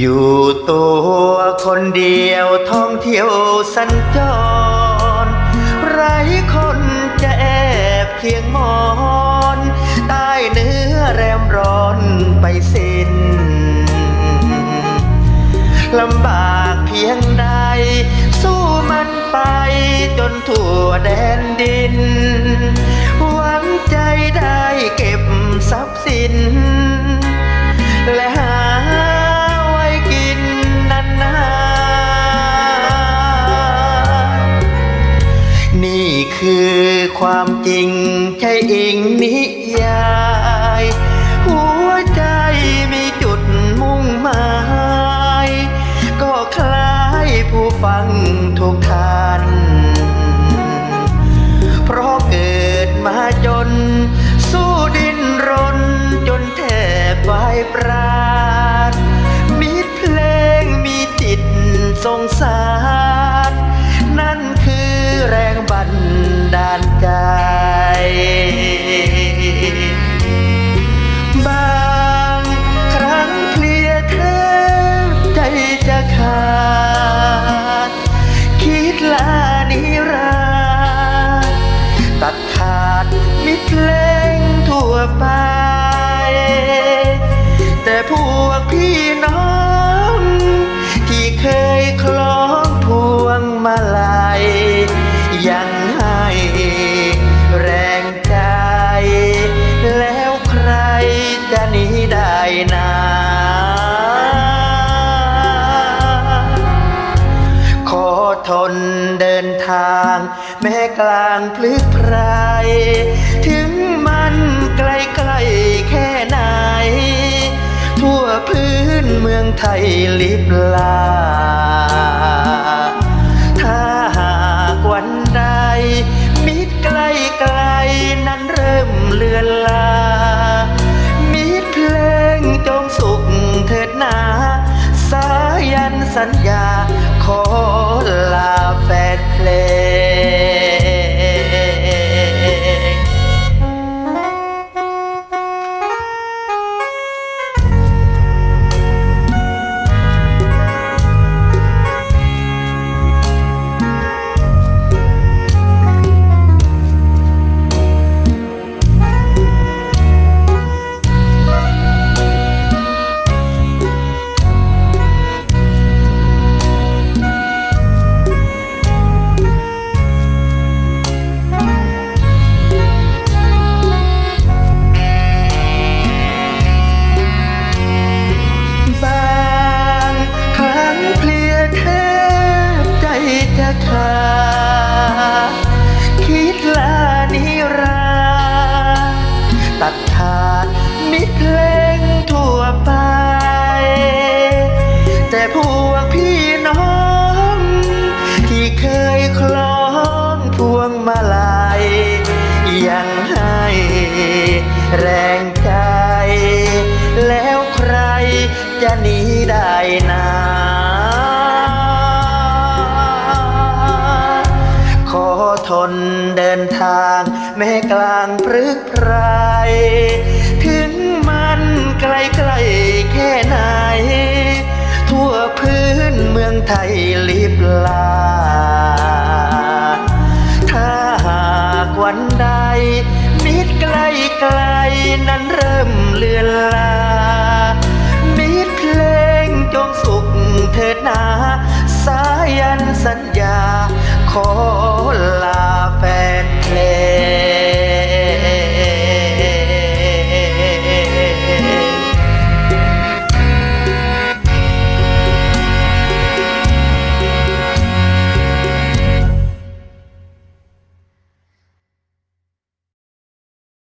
อยวท่องเที่ยวสัญจร ไรคนจะแอบเคียงมอนใต้เนื้อแรมร้อนไปสิ้นลำบากเพียงใด สู้มันไปจนทั่วแดนดิน หวังใจได้เก็บทรัพย์สิน คือความจริงใช่อิงนิยาย หัวใจมีจุดมุ่งหมาย ก็คล้ายผู้ฟังทุกท่าน เพราะเกิดมาจน สู้ดินรนจนแทบวายปราณมีเพลงมีจิตสงสาร เดินทาง แม้กลางพลึกไพรถึงมันไกลไกลแค่ไหน ทั่วพื้นเมืองไทยลิบลา ถ้าหากวันใด มิตรไกลไกลนั้นเริ่มเลือนลา มิตรเพลงจงสุขเถิดนา สายันสัญญา ขอลาแฟนเพลง มาลัยยังให้แรงใจ แล้วใครจะหนีได้นาขอทนเดินทางแม้กลางพรึกไพรถึงมันไกลไกลแค่ไหน ทั่วพื้นเมืองไทยลิบลาถ้า ไกลไกลๆนั้นเริ่มเลือนลา มีเพลงจงสุขเถิดนา สายันสัญญาขอลา